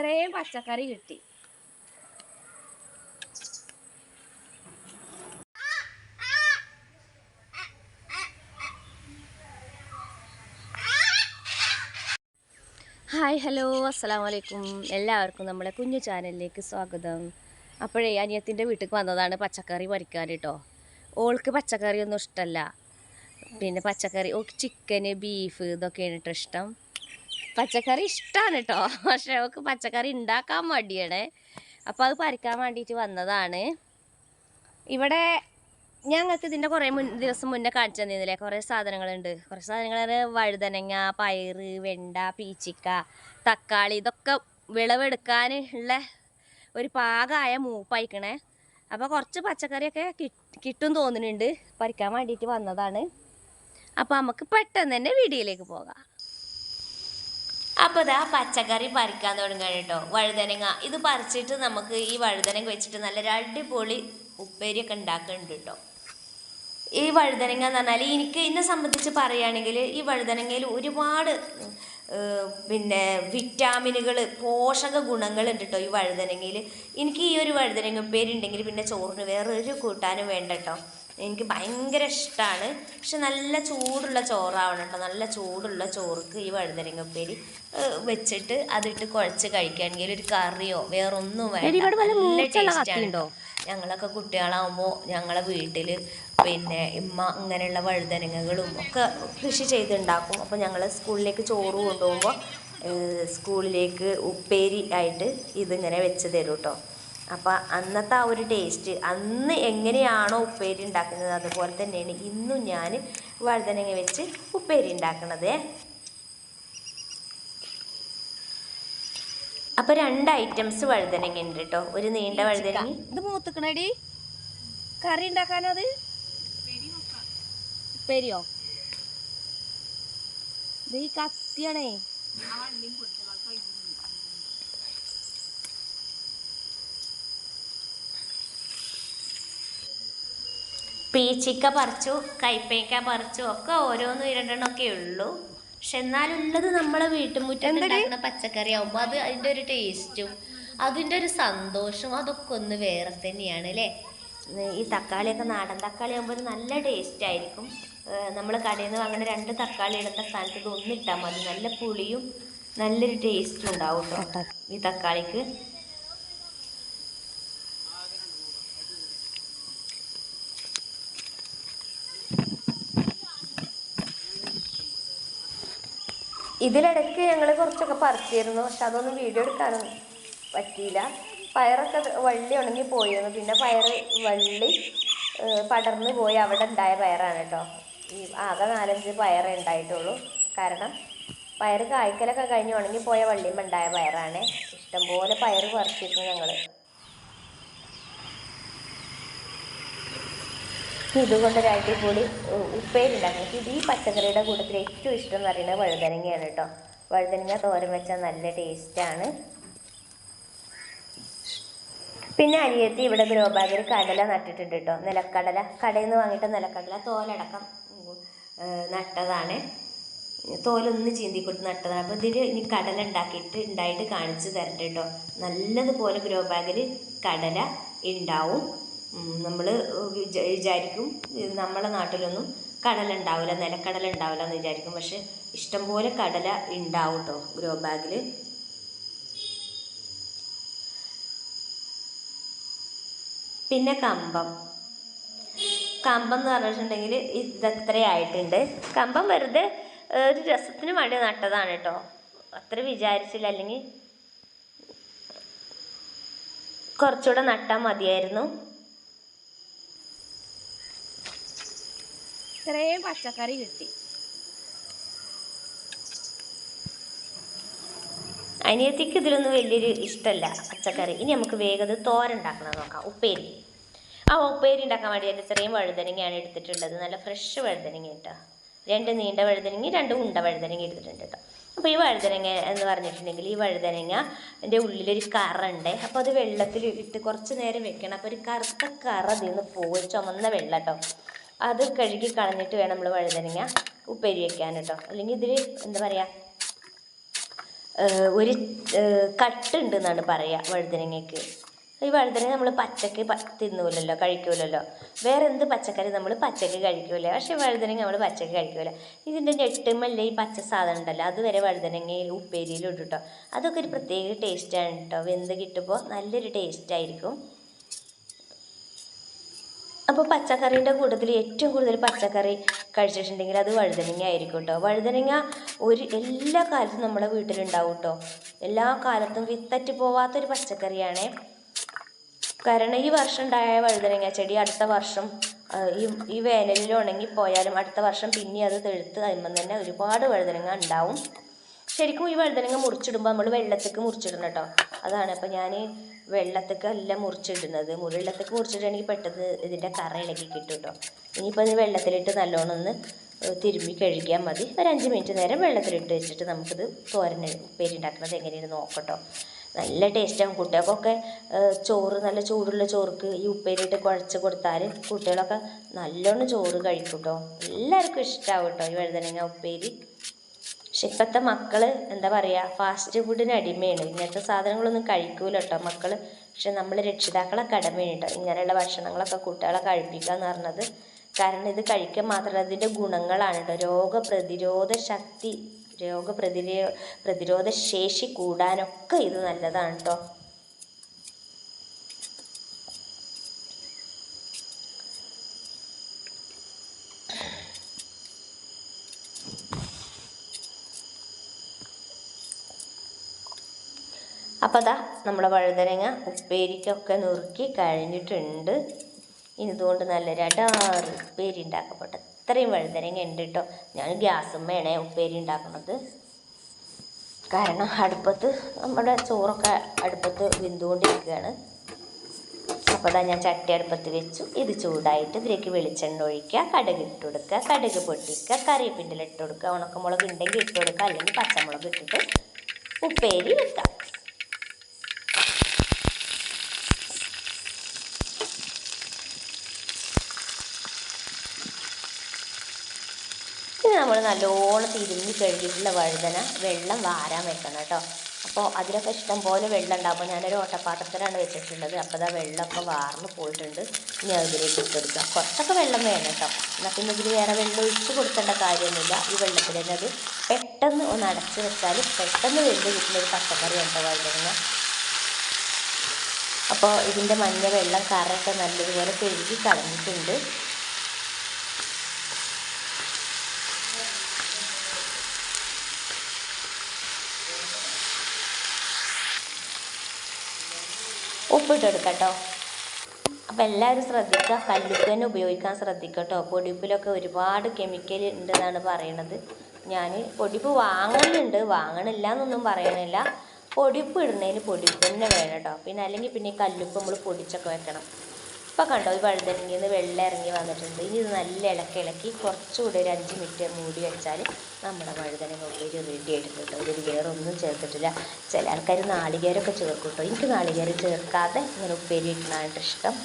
ഇത്രയും പച്ചക്കറി കിട്ടി. Hi hello. അസ്സാം വലൈക്കും എല്ലാവർക്കും നമ്മുടെ കുഞ്ഞു ചാനലിലേക്ക് സ്വാഗതം. അപ്പോഴേ അനിയത്തിന്റെ വീട്ടിൽ വന്നതാണ് പച്ചക്കറി പറിക്കാൻ കേട്ടോ ഓൾക്ക് പച്ചക്കറിയൊന്നും ഇഷ്ടമല്ല പിന്നെ പച്ചക്കറി ഓക്ക് ചിക്കന് ബീഫ് ഇതൊക്കെയാണ് കേട്ടോ ഇഷ്ടം. പച്ചക്കറി ഇഷ്ടമാണ് കേട്ടോ പക്ഷെ അവൾക്ക് പച്ചക്കറി ഉണ്ടാക്കാൻ മടിയാണ്. അപ്പോൾ അത് പറിക്കാൻ വേണ്ടിയിട്ട് വന്നതാണ്. ഇവിടെ ഞങ്ങൾക്ക് ഇതിന്റെ കുറേ മുൻ ദിവസം മുന്നേ കാണിച്ചു തന്നിരുന്നില്ലേ? കുറേ സാധനങ്ങളുണ്ട്. കുറേ സാധനങ്ങൾ വഴുതനങ്ങ പയറ് വെണ്ട പീച്ചിക്ക തക്കാളി ഇതൊക്കെ വിളവെടുക്കാൻ ഉള്ള ഒരു പാകമായ മൂപ്പയക്കണേ. അപ്പോൾ കുറച്ച് പച്ചക്കറിയൊക്കെ കിട്ടും തോന്നുന്നുണ്ട്. പറിക്കാൻ വേണ്ടിയിട്ട് വന്നതാണ്. അപ്പോൾ നമുക്ക് പെട്ടെന്ന് തന്നെ വീഡിയോയിലേക്ക് പോകാം. അപ്പോൾ ഇതാ പച്ചക്കറി പറിക്കാൻ തുടങ്ങുകയാണ് കേട്ടോ. വഴുതനങ്ങ. ഇത് പറിച്ചിട്ട് നമുക്ക് ഈ വഴുതനങ്ങ വെച്ചിട്ട് നല്ല അടിപൊളി ഉപ്പേരിയൊക്കെ ഉണ്ടാക്കുന്നുണ്ട് കേട്ടോ. ഈ വഴുതനങ്ങ എന്ന് പറഞ്ഞാൽ എനിക്ക് എന്നെ സംബന്ധിച്ച് പറയുകയാണെങ്കിൽ ഈ വഴുതനങ്ങയിൽ ഒരുപാട് പിന്നെ വിറ്റാമിനുകൾ പോഷക ഗുണങ്ങളുണ്ട് കേട്ടോ ഈ വഴുതനങ്ങയിൽ. എനിക്ക് ഈ ഒരു വഴുതനങ്ങ ഉപ്പേരി ഉണ്ടെങ്കിൽ പിന്നെ ചോറിന് വേറെ ഒരു കൂട്ടാനും വേണ്ട കേട്ടോ. എനിക്ക് ഭയങ്കര ഇഷ്ടമാണ് പക്ഷെ നല്ല ചൂടുള്ള ചോറാവണം കേട്ടോ നല്ല ചൂടുള്ള ചോറുക്ക് ഈ വഴുതനങ്ങ ഉപ്പേരി വെച്ചിട്ട് അതിട്ട് കുഴച്ച് കഴിക്കുകയാണെങ്കിൽ ഒരു കറിയോ വേറൊന്നും വേണ്ട. നല്ല ടേസ്റ്റാണ് ഞങ്ങളൊക്കെ കുട്ടികളാകുമ്പോൾ ഞങ്ങളെ വീട്ടിൽ പിന്നെ ഇമ്മ അങ്ങനെയുള്ള വഴുതനങ്ങകളും ഒക്കെ കൃഷി ചെയ്തുണ്ടാക്കും. അപ്പോൾ ഞങ്ങൾ സ്കൂളിലേക്ക് ചോറ് കൊണ്ടുപോകുമ്പോൾ സ്കൂളിലേക്ക് ഉപ്പേരി ആയിട്ട് ഇതിങ്ങനെ വെച്ച് തരും കേട്ടോ അപ്പോൾ അന്നത്തെ ആ ഒരു ടേസ്റ്റ് അന്ന് എങ്ങനെയാണോ ഉപ്പേരി ഉണ്ടാക്കുന്നത് അതുപോലെ തന്നെയാണ് ഇന്നും ഞാൻ വഴുതനങ്ങ വെച്ച് ഉപ്പേരി ഉണ്ടാക്കുന്നത് അപ്പോൾ രണ്ട് ഐറ്റംസ് വഴുതനങ്ങ ഉണ്ട് കേട്ടോ ഒരു നീണ്ട വഴുതനങ്ങ. ഇത് മൂത്തുക്കണടി. കറി ഉണ്ടാക്കാനോ അത്? ഉപ്പേരിയോ? ഇത് ഈ കത്തിയാണേ. പീച്ചിക്ക പറിച്ചു കൈപ്പേക്ക പറിച്ചു ഒക്കെ ഓരോന്നും ഇരണ്ടെണ്ണൊക്കെ ഉള്ളൂ. പക്ഷെ എന്നാലുള്ളത് നമ്മളെ വീട്ടുമുറ്റത്ത് ഉണ്ടാക്കുന്ന പച്ചക്കറി ആവുമ്പോ അത് അതിന്റെ ഒരു ടേസ്റ്റും അതിന്റെ ഒരു സന്തോഷവും അതൊക്കെ ഒന്ന് വേറെ തന്നെയാണ് അല്ലേ? ഈ തക്കാളിയൊക്കെ നാടൻ തക്കാളി ആകുമ്പോൾ ഒരു നല്ല ടേസ്റ്റ് ആയിരിക്കും. നമ്മൾ കടയിൽ നിന്ന് വാങ്ങുന്ന രണ്ട് തക്കാളി ഇടുന്ന സ്ഥാനത്ത് ഇത് ഒന്നിട്ടാൽ മതി. നല്ല പുളിയും നല്ലൊരു ടേസ്റ്റും ഉണ്ടാവും കേട്ടോ ഈ തക്കാളിക്ക്. ഇതിലിടയ്ക്ക് ഞങ്ങൾ കുറച്ചൊക്കെ പറിച്ചിരുന്നു പക്ഷെ അതൊന്നും വീഡിയോ എടുക്കാനും പറ്റിയില്ല. പയറൊക്കെ വള്ളി ഉണങ്ങി പോയിരുന്നു. പിന്നെ പയർ വള്ളി പടർന്ന് പോയി. അവിടെ ഉണ്ടായ പയറാണ് കേട്ടോ ഈ ആകെ നാലഞ്ച് പയറേ ഉണ്ടായിട്ടുള്ളൂ. കാരണം പയർ കായ്ക്കലൊക്കെ കഴിഞ്ഞ് ഉണങ്ങിപ്പോയ വള്ളിയുമ്പോൾ ഉണ്ടായ പയറാണ്. ഇഷ്ടംപോലെ പയർ പറിച്ചിരുന്നു ഞങ്ങൾ ഇതുകൊണ്ടൊരു അടിപൊളി ഉ- ഉപ്പേരി ഉണ്ടാക്കും എനിക്ക് ഇത് ഈ പച്ചക്കറിയുടെ കൂട്ടത്തിൽ ഏറ്റവും ഇഷ്ടം എന്ന് പറയുന്നത് വഴുതനങ്ങയാണ് കേട്ടോ. വഴുതനങ്ങ തോരൻ വെച്ചാൽ നല്ല ടേസ്റ്റാണ്. പിന്നെ അനിയത്തി ഇവിടെ ഗ്രോബാഗിൽ കടല നട്ടിട്ടുണ്ട് കേട്ടോ. നിലക്കടല. കടയിൽ നിന്ന് വാങ്ങിയിട്ട് നിലക്കടല തോലടക്കം നട്ടതാണ്. തോലൊന്ന് ചീന്തി കൊടുത്ത് നട്ടതാണ്. അപ്പോൾ ഇതിൽ ഇനി കടല ഉണ്ടാക്കിയിട്ട് ഉണ്ടായിട്ട് കാണിച്ചു തരട്ടെ കേട്ടോ. നല്ലതുപോലെ ഗ്രോബാഗിൽ കടല ഉണ്ടാവും. നമ്മൾ വിചാരിക്കും നമ്മളെ നാട്ടിലൊന്നും കടല ഉണ്ടാവില്ല നിലക്കടല ഉണ്ടാവില്ല എന്ന് വിചാരിക്കും. പക്ഷെ ഇഷ്ടംപോലെ കടല ഉണ്ടാവും കേട്ടോ ഗ്രോ ബാഗിൽ പിന്നെ കമ്പം. കമ്പം എന്ന് പറഞ്ഞിട്ടുണ്ടെങ്കിൽ ഇതത്രയായിട്ടുണ്ട്. കമ്പം വെറുതെ ഒരു രസത്തിന് വേണ്ടി നട്ടതാണ് കേട്ടോ അത്ര വിചാരിച്ചില്ല അല്ലെങ്കിൽ കുറച്ചുകൂടെ നട്ടാൽ മതിയായിരുന്നു. ഇത്രയും പച്ചക്കറി കിട്ടി. അനിയത്തിക്ക് ഇതിലൊന്നും വലിയൊരു ഇഷ്ടമല്ല പച്ചക്കറി. ഇനി നമുക്ക് വേഗം തോര തോരൻ ഉണ്ടാക്കണം. നോക്കാം. ഉപ്പേരി. ആ ഉപ്പേരി ഉണ്ടാക്കാൻ വേണ്ടി എന്റെ ഇത്രയും വഴുതനങ്ങയാണ് എടുത്തിട്ടുള്ളത്. നല്ല ഫ്രഷ് വഴുതനങ്ങ കേട്ടോ. രണ്ട് നീണ്ട വഴുതനങ്ങ രണ്ട് ഉണ്ട വഴുതനങ്ങ എടുത്തിട്ടുണ്ട് കേട്ടോ. അപ്പോൾ ഈ വഴുതനങ്ങ എന്ന് പറഞ്ഞിട്ടുണ്ടെങ്കിൽ ഈ വഴുതനങ്ങ എന്റെ ഉള്ളിലൊരു കറ ഉണ്ട് അപ്പോൾ അത് വെള്ളത്തിൽ ഇട്ട് കുറച്ച് നേരം വെക്കണം. അപ്പോൾ ഒരു കറുത്ത കറ അതിൽ നിന്ന് പോയി ചുമന്ന വെള്ളം കേട്ടോ. അത് കഴുകി കളഞ്ഞിട്ട് വേണം നമ്മൾ വഴുതനങ്ങ ഉപ്പേരി വെക്കാൻ കേട്ടോ. അല്ലെങ്കിൽ ഇതിൽ എന്താ പറയുക ഒരു കട്ട് കട്ടുണ്ട് എന്നാണ് പറയുക വഴുതനങ്ങയ്ക്ക് ഈ വഴുതനങ്ങ നമ്മൾ പച്ചക്ക് തിന്നൂലല്ലോ കഴിക്കൂലല്ലോ. വേറെ എന്ത് പച്ചക്കറി നമ്മൾ പച്ചക്ക് കഴിക്കൂല. പക്ഷെ വഴുതനങ്ങ നമ്മൾ പച്ചക്ക് കഴിക്കൂല. ഇതിന്റെ ഞെട്ടുമല്ലേ ഈ പച്ച സാധനം ഉണ്ടല്ലോ അതുവരെ വഴുതനങ്ങയിൽ ഉപ്പേരിയിലും ഇട്ടു കേട്ടോ. അതൊക്കെ ഒരു പ്രത്യേക ടേസ്റ്റാണ് കേട്ടോ. വെന്ത് കിട്ടുമ്പോൾ നല്ലൊരു ടേസ്റ്റ് ആയിരിക്കും. അപ്പോൾ പച്ചക്കറീന്റെ കൂട്ടത്തിൽ ഏറ്റവും കൂടുതൽ പച്ചക്കറി കഴിച്ചിട്ടുണ്ടെങ്കിൽ അത് വഴുതനങ്ങ ആയിരിക്കും കേട്ടോ വഴുതനങ്ങ ഒരു എല്ലാ കാലത്തും നമ്മുടെ വീട്ടിലുണ്ടാവും കേട്ടോ എല്ലാ കാലത്തും വിത്തറ്റ് പോവാത്തൊരു പച്ചക്കറിയാണ്. കാരണം ഈ വർഷം ഉണ്ടായ വഴുതനങ്ങ ചെടി അടുത്ത വർഷം ഈ ഈ വേനലിൽ ഉണങ്ങിപ്പോയാലും അടുത്ത വർഷം പിന്നെ അത് തെഴുത്ത് കഴിയുമ്പം തന്നെ ഒരുപാട് വഴുതനങ്ങ ഉണ്ടാവും. ശരിക്കും ഈ വഴുതനങ്ങ മുറിച്ചിടുമ്പോൾ നമ്മൾ വെള്ളത്തേക്ക് മുറിച്ചിടണം കേട്ടോ അതാണ്. അപ്പോൾ ഞാൻ വെള്ളത്തേക്ക് എല്ലാം മുറിച്ചിടുന്നത്. മുറി വെള്ളത്തേക്ക് മുറിച്ചിടുകയാണെങ്കിൽ പെട്ടെന്ന് ഇതിന്റെ കറ ഇളകി കിട്ടും കേട്ടോ ഇനിയിപ്പോൾ ഇത് വെള്ളത്തിലിട്ട് നല്ലോണം ഒന്ന് തിരുമ്പി കഴുകിയാൽ മതി. ഒരു അഞ്ച് മിനിറ്റ് നേരം വെള്ളത്തിലിട്ട് വെച്ചിട്ട് നമുക്കിത് തോരൻ ഉപ്പേരി ഉണ്ടാക്കുന്നത് എങ്ങനെയാണ് നോക്കട്ടോ നല്ല ടേസ്റ്റാണ് കുട്ടികൾക്കൊക്കെ ചോറ് നല്ല ചൂടുള്ള ചോറുക്ക് ഈ ഉപ്പേരിയിട്ട് കുഴച്ച് കൊടുത്താൽ കുട്ടികളൊക്കെ നല്ലോണം ചോറ് കഴിക്കും കേട്ടോ എല്ലാവർക്കും ഇഷ്ടമാവും കേട്ടോ ഈ വഴുതനങ്ങ ഉപ്പേരി. പക്ഷെ ഇപ്പോഴത്തെ മക്കൾ എന്താ പറയുക ഫാസ്റ്റ് ഫുഡിന് അടിമയാണ്. ഇങ്ങനത്തെ സാധനങ്ങളൊന്നും കഴിക്കൂല കേട്ടോ മക്കൾ പക്ഷെ നമ്മൾ രക്ഷിതാക്കളെ കടമയാണ് കേട്ടോ ഇങ്ങനെയുള്ള ഭക്ഷണങ്ങളൊക്കെ കുട്ടികളെ കഴിപ്പിക്കുക എന്ന് പറഞ്ഞത്. കാരണം ഇത് കഴിക്കാൻ മാത്രമല്ല ഇതിന്റെ ഗുണങ്ങളാണ് കേട്ടോ രോഗപ്രതിരോധ ശക്തി രോഗപ്രതിരോ പ്രതിരോധ ശേഷി കൂടാനൊക്കെ ഇത് നല്ലതാണ് കേട്ടോ അപ്പോൾ അതാ നമ്മുടെ വഴുതനങ്ങ ഉപ്പേരിക്കൊക്കെ നുറുക്കി കഴിഞ്ഞിട്ടുണ്ട്. ഇനി ഇതുകൊണ്ട് നല്ലൊരു അടാറ് ഉപ്പേരി ഉണ്ടാക്കപ്പെട്ടെ. ഇത്രയും വഴുതനങ്ങ ഉണ്ട് കേട്ടോ ഞാൻ ഗ്യാസുമ്മേണേ ഉപ്പേരി ഉണ്ടാക്കുന്നത് കാരണം അടുപ്പത്ത് നമ്മുടെ ചോറൊക്കെ അടുപ്പത്ത് വിന്തുകൊണ്ടിരിക്കുകയാണ്. അപ്പോൾ അതാ ഞാൻ ചട്ടി അടുപ്പത്ത് വെച്ചു. ഇത് ചൂടായിട്ട് ഇതിലേക്ക് വെളിച്ചെണ്ണ ഒഴിക്കുക കടുക് ഇട്ട് കൊടുക്കുക കടുക് പൊട്ടിക്കുക കറിവേപ്പിന്റെ ഇട്ട് കൊടുക്കുക ഉണക്കമുളക് ഉണ്ടെങ്കിൽ ഇട്ട് കൊടുക്കുക അല്ലെങ്കിൽ പച്ചമുളക് ഇട്ടിട്ട് ഉപ്പേരി വെക്കാം ഇത് നമ്മൾ നല്ലോണം തിരിഞ്ഞ് കഴുകിയിട്ടുള്ള വഴുതന വെള്ളം വാരാൻ വെക്കണം കേട്ടോ. അപ്പോൾ അതിലൊക്കെ ഇഷ്ടം പോലെ വെള്ളം ഉണ്ടാകും ഞാനൊരു ഓട്ടപ്പാത്രത്തിലാണ് വെച്ചിട്ടുള്ളത്. അപ്പോൾ അതാ വെള്ളമൊക്കെ വാർന്ന് പോയിട്ടുണ്ട്. ഇനി അതിലേക്ക് ഇട്ട് കൊടുക്കുക കുറച്ചൊക്കെ വെള്ളം വേണം കേട്ടോ. എന്നാൽ പിന്നെ ഇതിൽ വേറെ വെള്ളം ഒഴിച്ച് കൊടുക്കേണ്ട കാര്യമൊന്നുമില്ല. ഈ വെള്ളത്തിൽ തന്നെ അത് പെട്ടെന്ന് ഒന്ന് അടച്ച് വെച്ചാൽ പെട്ടെന്ന് വെന്ത് കിട്ടുന്ന ഒരു പച്ചക്കറി ഉണ്ടോ വഴുതനങ്ങ. അപ്പോൾ ഇതിന്റെ മഞ്ഞ വെള്ളം കറയൊക്കെ നല്ലതുപോലെ കഴുകി കളഞ്ഞിട്ടുണ്ട്. ഉപ്പിട്ട് കേട്ടോ അപ്പോൾ എല്ലാവരും ശ്രദ്ധിക്കുക. കല്ലുപ്പ് തന്നെ ഉപയോഗിക്കാൻ ശ്രദ്ധിക്കട്ടോ പൊടിപ്പിലൊക്കെ ഒരുപാട് കെമിക്കൽ ഉണ്ടെന്നാണ് പറയണത്. ഞാൻ പൊടിപ്പ് വാങ്ങുന്നുണ്ട്. വാങ്ങണില്ല എന്നൊന്നും പറയണില്ല. പൊടിപ്പ് ഇടുന്നതിന് പൊടിപ്പ് തന്നെ വേണം കേട്ടോ പിന്നെ അല്ലെങ്കിൽ പിന്നെ കല്ലുപ്പ് നമ്മൾ പൊടിച്ചൊക്കെ വെക്കണം. ഇപ്പോൾ കണ്ടോ ഈ വഴുതനങ്ങയിൽ നിന്ന് വെള്ളം ഇറങ്ങി വന്നിട്ടുണ്ട്. ഇനി ഇത് നല്ല ഇളക്കി ഇളക്കി കുറച്ചുകൂടി ഒരു അഞ്ച് മിനിറ്റ് മൂടി വെച്ചാൽ നമ്മുടെ വഴുതനങ്ങ ഉപ്പേരി റെഡി ആയിട്ടുണ്ട്. അതിൽ വേറെ ഒന്നും ചേർത്തിട്ടില്ല. ചില ആൾക്കാർ നാളികേരമൊക്കെ ചേർക്കും കേട്ടോ എനിക്ക് നാളികേരം ചേർക്കാതെ ഇങ്ങനെ ഉപ്പേരി ഇടുന്നതാണ് ഇഷ്ടം.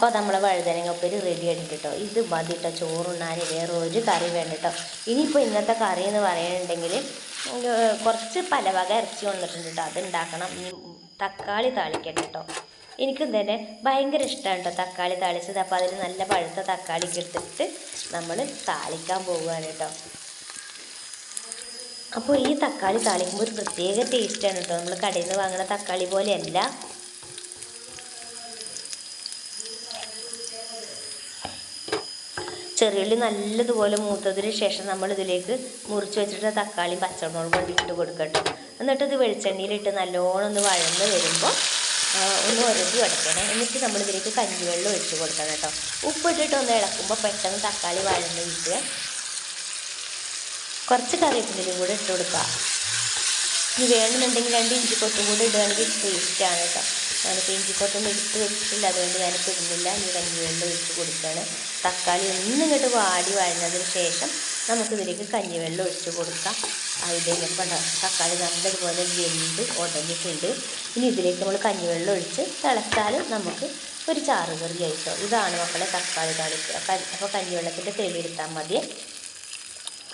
അപ്പോൾ നമ്മൾ വഴുതനങ്ങ ഉപ്പേരി റെഡി ആയിട്ട് കേട്ടോ ഇത് മതി കേട്ടോ ചോറുണ്ണാൻ വേറെ ഒരു കറി വേണ്ട കേട്ടോ ഇനിയിപ്പോൾ ഇന്നത്തെ കറി എന്ന് പറയുന്നുണ്ടെങ്കിൽ കുറച്ച് പലവക ഇറച്ചി വന്നിട്ടുണ്ട് കേട്ടോ അത് ഉണ്ടാക്കണം ഇനി തക്കാളി താളിക്കണം കേട്ടോ എനിക്ക് തന്നെ ഭയങ്കര ഇഷ്ടമാണ് കേട്ടോ തക്കാളി താളിച്ചത്. അപ്പോൾ അതിൽ നല്ല പഴുത്ത തക്കാളി എടുത്തിട്ട് നമ്മൾ താളിക്കാൻ പോവുകയാണ് കേട്ടോ അപ്പോൾ ഈ തക്കാളി താളിക്കുമ്പോൾ ഒരു പ്രത്യേക ടേസ്റ്റാണ് കേട്ടോ നമ്മൾ കടയിൽ നിന്ന് വാങ്ങുന്ന തക്കാളി പോലെയല്ല. ചെറിയുള്ളി നല്ലതുപോലെ മൂത്തതിന് ശേഷം നമ്മൾ ഇതിലേക്ക് മുറിച്ച് വെച്ചിട്ട് തക്കാളിയും പച്ചമുളകും കൂടി ഇട്ട് കൊടുക്കട്ടോ. എന്നിട്ട് ഇത് വെളിച്ചെണ്ണയിലിട്ട് നല്ലോണം ഒന്ന് വഴന്ന് വരുമ്പോൾ ഒന്ന് ഉരതി ഉടയ്ക്കണേ എന്നിട്ട് നമ്മൾ ഇതിലേക്ക് കഞ്ഞിവെള്ളം ഒഴിച്ച് കൊടുക്കണം കേട്ടോ. ഉപ്പിട്ടിട്ട് ഒന്ന് ഇളക്കുമ്പോൾ പെട്ടെന്ന് തക്കാളി വഴന്ന് കിട്ടുക. കുറച്ച് കറിവേപ്പിന്റെയും കൂടെ ഇട്ട് കൊടുക്കുക. ഇനി വേണമെന്നുണ്ടെങ്കിൽ രണ്ട് ഇഞ്ചി കൊത്തും കൂടെ ഇടുകയാണെങ്കിൽ ടേസ്റ്റാണ് കേട്ടോ. ഞാനിപ്പോൾ ഇഞ്ചിക്കൊട്ടൊന്നും എടുത്ത് വെച്ചിട്ടില്ല. അതുകൊണ്ട് ഞാനിപ്പോൾ ഇടുന്നില്ല. ഇനി കഞ്ഞിവെള്ളം ഒഴിച്ച് കൊടുക്കുകയാണ്. തക്കാളി ഒന്നും ഇങ്ങോട്ട് വാടി വഴഞ്ഞതിന് ശേഷം നമുക്ക് നമുക്കിതിലേക്ക് കഞ്ഞിവെള്ളം ഒഴിച്ച് കൊടുക്കാം. അതിലേക്ക് തക്കാളി നല്ലതുപോലെ വെന്ത് ഉടഞ്ഞിട്ടുണ്ട്. ഇനി ഇതിലേക്ക് നമ്മൾ കഞ്ഞിവെള്ളം ഒഴിച്ച് തിളച്ചാൽ നമുക്ക് ഒരു ചാറ് കറി ആയിട്ടോ ഇതാണ് മക്കളെ തക്കാളി താളിപ്പ്. അപ്പോൾ കഞ്ഞിവെള്ളത്തിന്റെ തെളിയെടുത്താൽ മതി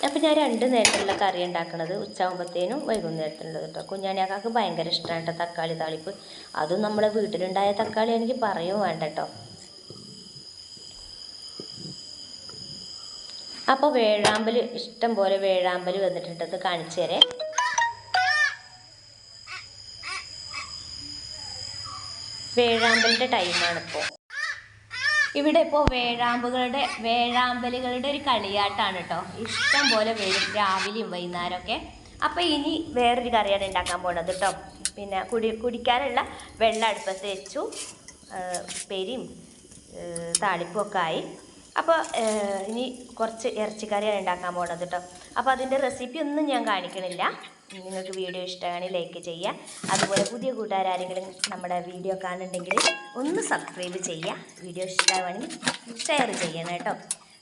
അപ്പം ഞാൻ രണ്ട് നേരത്തിലുള്ള കറി ഉണ്ടാക്കണത് ഉച്ചയാകുമ്പോഴത്തേനും വൈകുന്നേരത്തിനുള്ളത് കേട്ടോ. കുഞ്ഞാണിയാക്കാക്ക് ഭയങ്കര ഇഷ്ടമാണ് കേട്ടോ തക്കാളി താളിപ്പ്. അതും നമ്മളെ വീട്ടിലുണ്ടായ തക്കാളി എനിക്ക് പറയുകയും വേണ്ട കേട്ടോ. അപ്പോൾ വേഴാമ്പൽ ഇഷ്ടം പോലെ വേഴാമ്പൽ വന്നിട്ടുണ്ടത് കാണിച്ചു തരേ. വേഴാമ്പലിന്റെ ടൈമാണ് ഇപ്പോൾ ഇവിടെ ഇപ്പോൾ വേഴാമ്പുകളുടെ വേഴാമ്പലുകളുടെ ഒരു കളിയാട്ടാണ് കേട്ടോ ഇഷ്ടം പോലെ വരും രാവിലെയും വൈകുന്നേരമൊക്കെ. അപ്പോൾ ഇനി വേറൊരു കറിയാണ് ഉണ്ടാക്കാൻ പോണത് കേട്ടോ പിന്നെ കുടി കുടിക്കാനുള്ള വെള്ളം അടുപ്പത്ത് വെച്ചു. പെരിയും താളിപ്പൊക്കെ ആയി. അപ്പോൾ ഇനി കുറച്ച് ഇറച്ചിക്കറിയാണ് ഉണ്ടാക്കാൻ പോണത് കേട്ടോ അപ്പോൾ അതിന്റെ റെസിപ്പി ഒന്നും ഞാൻ കാണിക്കണില്ല. നിങ്ങൾക്ക് വീഡിയോ ഇഷ്ടമാണെങ്കിൽ ലൈക്ക് ചെയ്യുക. അതുപോലെ പുതിയ കൂട്ടുകാരെങ്കിലും നമ്മുടെ വീഡിയോ കാണുന്നുണ്ടെങ്കിൽ ഒന്ന് സബ്സ്ക്രൈബ് ചെയ്യുക. വീഡിയോ ഇഷ്ടമാണെങ്കിൽ ഷെയർ ചെയ്യണം കേട്ടോ.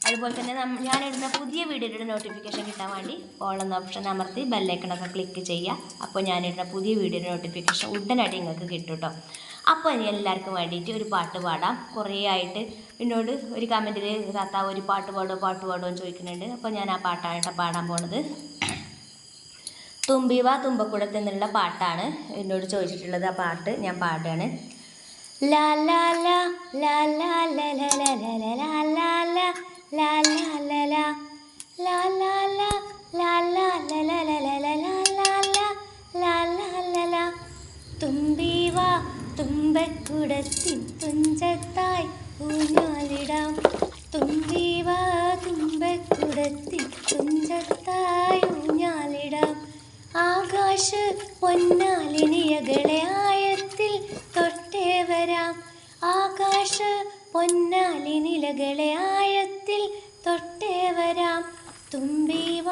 അതുപോലെ തന്നെ ഞാൻ ഞാനിടുന്ന പുതിയ വീഡിയോയുടെ നോട്ടിഫിക്കേഷൻ കിട്ടാൻ വേണ്ടി ഓൾ എന്ന ഓപ്ഷൻ അമർത്തി ബെല്ലൈക്കണൊക്കെ ക്ലിക്ക് ചെയ്യുക. അപ്പോൾ ഞാനിടുന്ന പുതിയ വീഡിയോയുടെ നോട്ടിഫിക്കേഷൻ ഉടനടി നിങ്ങൾക്ക് കിട്ടും കേട്ടോ. അപ്പോൾ ഇനി എല്ലാവർക്കും വേണ്ടിയിട്ട് ഒരു പാട്ട് പാടാം കുറേ ആയിട്ട് എന്നോട് ഒരു കമന്റിൽ കത്താവ് ഒരു പാട്ട് പാടുമോ പാട്ട് പാടുമോ എന്ന് ചോദിക്കുന്നുണ്ട് അപ്പോൾ ഞാൻ ആ പാട്ടാണ് പാടാൻ പോണത് തുമ്പിവ തുമ്പക്കുടത്ത് എന്നുള്ള പാട്ടാണ് എന്നോട് ചോദിച്ചിട്ടുള്ളത് ആ പാട്ട് ഞാൻ പാടുകയാണ് ലാ ലാ ലാ ലാ ലാ ലാ ലാ ലാ ലാ ലാ ലാ ലാ ലാ ലാ ലാ ലാ ലാ ലാ തുമ്പിവ തുമ്പക്കുടത്തിൻ തുഞ്ചത്തായി ഊഞ്ഞാലിടാം. തുമ്പിവ തുമ്പക്കുടത്തിൻ തുഞ്ചത്തായി ഊഞ്ഞാലിടാം. ആകാശ പൊന്നാലിനിയകളെ ആയത്തിൽ തൊട്ടേ വരാം. ആകാശ പൊന്നാലിനിലകളെ ആയത്തിൽ തൊട്ടേ വരാം. തുമ്പീവ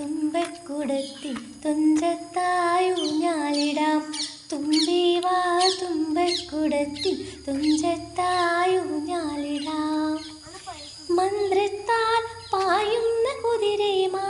തുമ്പക്കുടത്തിൽ തുഞ്ചത്തായി ഊഞ്ഞാലിടാം. തുമ്പിവാ വാ തുഞ്ചത്തായു ഞാലിടാ മന്ത്രത്താൽ പായുന്ന കുതിരയുമാ